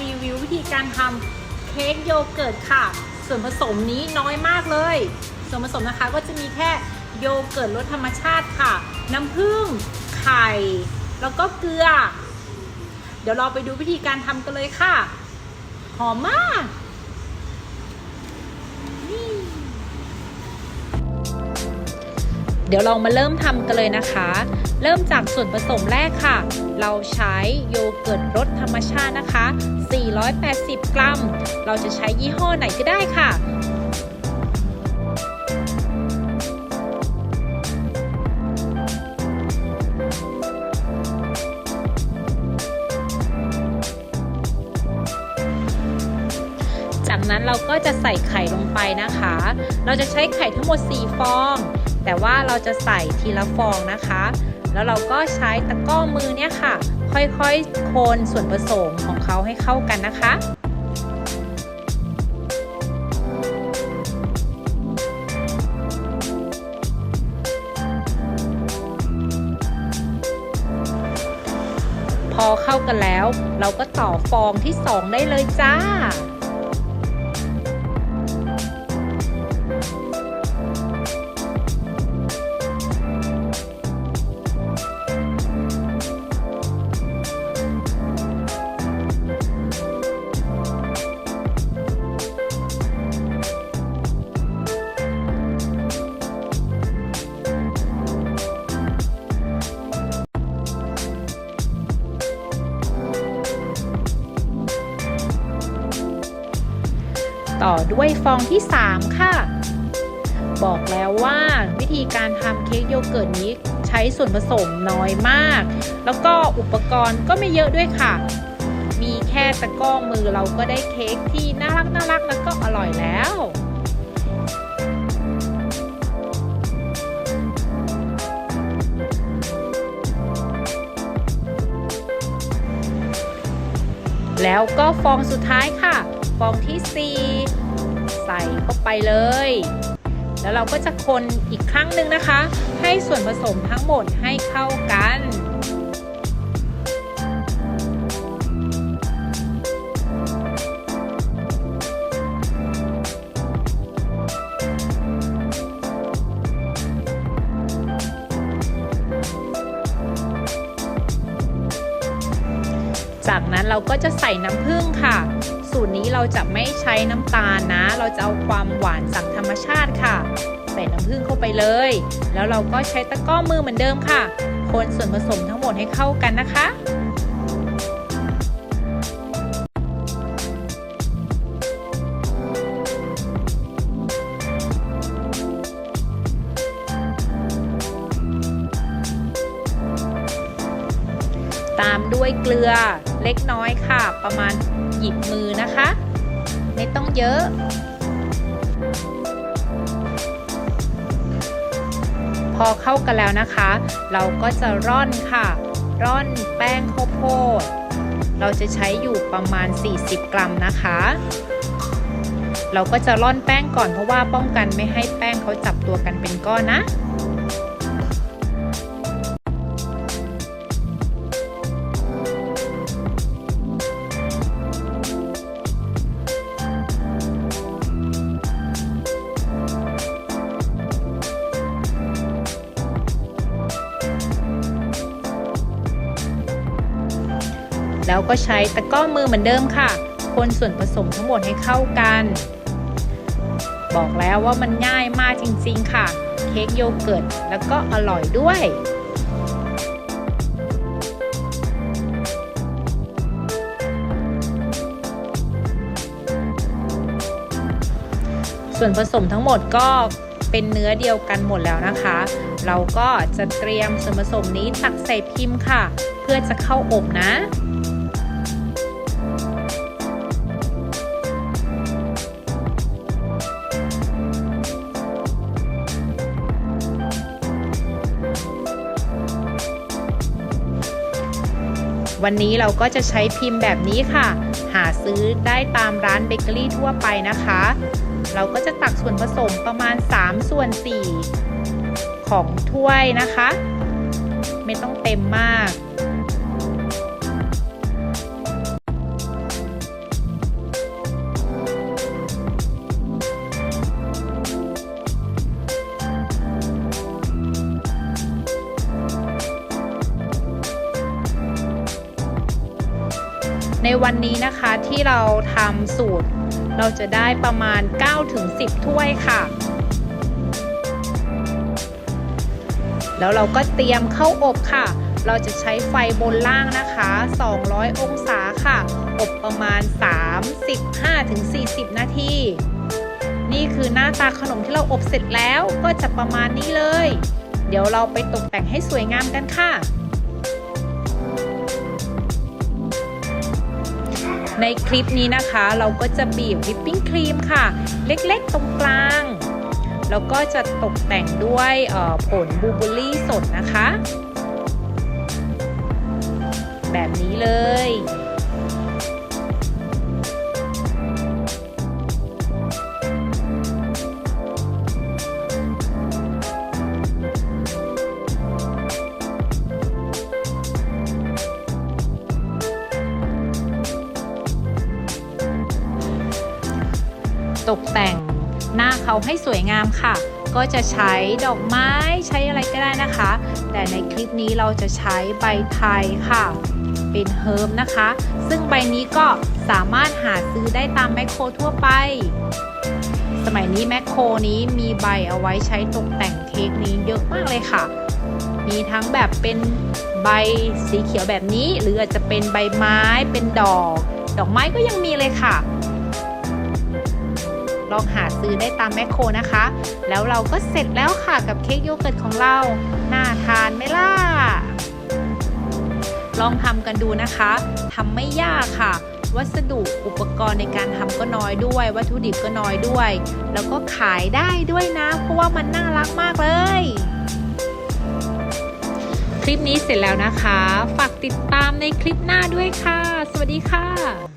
รีวิววิธีการทำเค้กโยเกิร์ตค่ะ ส่วนผสมนี้น้อยมากเลย ส่วนผสมนะคะก็จะมีแค่โยเกิร์ตรสธรรมชาติค่ะ น้ำผึ้งไข่ แล้วก็เกลือ เดี๋ยวเราไปดูวิธีการทำกันเลยค่ะ หอมมาก เดี๋ยวเรามาเริ่มทำกันเลยนะคะ เริ่มจากส่วนผสมแรกค่ะ เราใช้โยเกิร์ตรสธรรมชาตินะคะ 480 กรัม เราจะใช้ยี่ห้อไหนก็ได้ค่ะ จากนั้นเราก็จะใส่ไข่ลงไปนะคะ เราจะใช้ไข่ทั้งหมด 4 ฟอง แต่ว่าเราจะใส่ทีละฟองนะคะ แล้วเราก็ใช้ตะก้อมือเนี่ยค่ะ ค่อยๆคนส่วนผสมของเขาให้เข้ากันนะคะพอเข้ากันแล้ว เราก็ต่อฟองที่ 2 ได้เลยจ้า ต่อด้วยฟองที่ 3 ค่ะ บอกแล้วว่าวิธีการทำเค้กโยเกิร์ตนี้ใช้ส่วนผสมน้อยมาก แล้วก็อุปกรณ์ก็ไม่เยอะด้วยค่ะ มีแค่ตะกร้อมือเราก็ได้เค้กที่น่ารักน่ารักแล้วก็อร่อยแล้วแล้วก็ฟองสุดท้ายค่ะ ฟองที่ 4 ใส่เข้าไปเลย แล้วเราก็จะคนอีกครั้งหนึ่งนะคะ ให้ส่วนผสมทั้งหมดให้เข้ากันจากนั้นเราก็จะใส่น้ำผึ้งค่ะ สูตรนี้เราจะไม่ใช้น้ำตาลนะ เราจะเอาความหวานจากธรรมชาติค่ะ ใส่น้ำผึ้งเข้าไปเลย แล้วเราก็ใช้ตะกร้อมือเหมือนเดิมค่ะ คนส่วนผสมทั้งหมดให้เข้ากันนะคะตามด้วยเกลือเล็กน้อยค่ะ ประมาณ หยิบมือนะคะ ไม่ต้องเยอะ พอเข้ากันแล้วนะคะ เราก็จะร่อนค่ะ ร่อนแป้งข้าวโพด เราจะใช้อยู่ประมาณ 40 กรัมนะคะ เราก็จะร่อนแป้งก่อนเพราะว่าป้องกันไม่ให้แป้งเขาจับตัวกันเป็นก้อนนะ แล้วก็ใช้ตะกร้อมือเหมือนเดิมค่ะ คนส่วนผสมทั้งหมดให้เข้ากัน บอกแล้วว่ามันง่ายมากจริงๆค่ะ เค้กโยเกิร์ตแล้วก็อร่อยด้วยส่วนผสมทั้งหมดก็เป็นเนื้อเดียวกันหมดแล้วนะคะ เราก็จะเตรียมส่วนผสมนี้ตักใส่พิมพ์ค่ะ เพื่อจะเข้าอบนะ วันนี้เราก็จะใช้พิมพ์แบบนี้ค่ะ หาซื้อได้ตามร้านเบเกอรี่ทั่วไปนะคะ เราก็จะตักส่วนผสมประมาณ 3 ส่วน 4 ของถ้วยนะคะ ไม่ต้องเต็มมาก ในวันนี้นะคะที่เราทำสูตร เราจะได้ประมาณ 9-10 ถ้วยค่ะ แล้วเราก็เตรียมเข้าอบค่ะ เราจะใช้ไฟบนล่างนะคะ 200 องศาค่ะ อบประมาณ 35-40 นาที นี่คือหน้าตาขนมที่เราอบเสร็จแล้วก็จะประมาณนี้เลย เดี๋ยวเราไปตกแต่งให้สวยงามกันค่ะ ในคลิปนี้นะคะ เราก็จะบีบวิปปิ้งครีมค่ะ เล็กๆตรงกลาง แล้วก็จะตกแต่งด้วยผลบูเบอรี่สดนะคะ แบบนี้เลย ตกแต่ง หน้าเขาให้สวยงามค่ะ ก็จะใช้ดอกไม้ใช้อะไรก็ได้นะคะ แต่ในคลิปนี้เราจะใช้ใบไทยค่ะ เป็นเฮิร์บนะคะ ซึ่งใบนี้ก็สามารถหาซื้อได้ตามแมคโครทั่วไป สมัยนี้แมคโครนี้มีใบเอาไว้ใช้ตกแต่งเค้กนี้เยอะมากเลยค่ะมีทั้งแบบเป็นใบสีเขียวแบบนี้ หรืออาจจะเป็นใบไม้เป็นดอก ดอกไม้ก็ยังมีเลยค่ะ ลองหาซื้อได้ตามแมคโครนะคะ แล้วเราก็เสร็จแล้วค่ะกับเค้กโยเกิร์ตของเรา น่าทานไหมล่ะ ลองทำกันดูนะคะทำไม่ยากค่ะ วัสดุอุปกรณ์ในการทำก็น้อยด้วย วัตถุดิบก็น้อยด้วย แล้วก็ขายได้ด้วยนะ เพราะว่ามันน่ารักมากเลยคลิปนี้เสร็จแล้วนะคะ ฝากติดตามในคลิปหน้าด้วยค่ะ สวัสดีค่ะ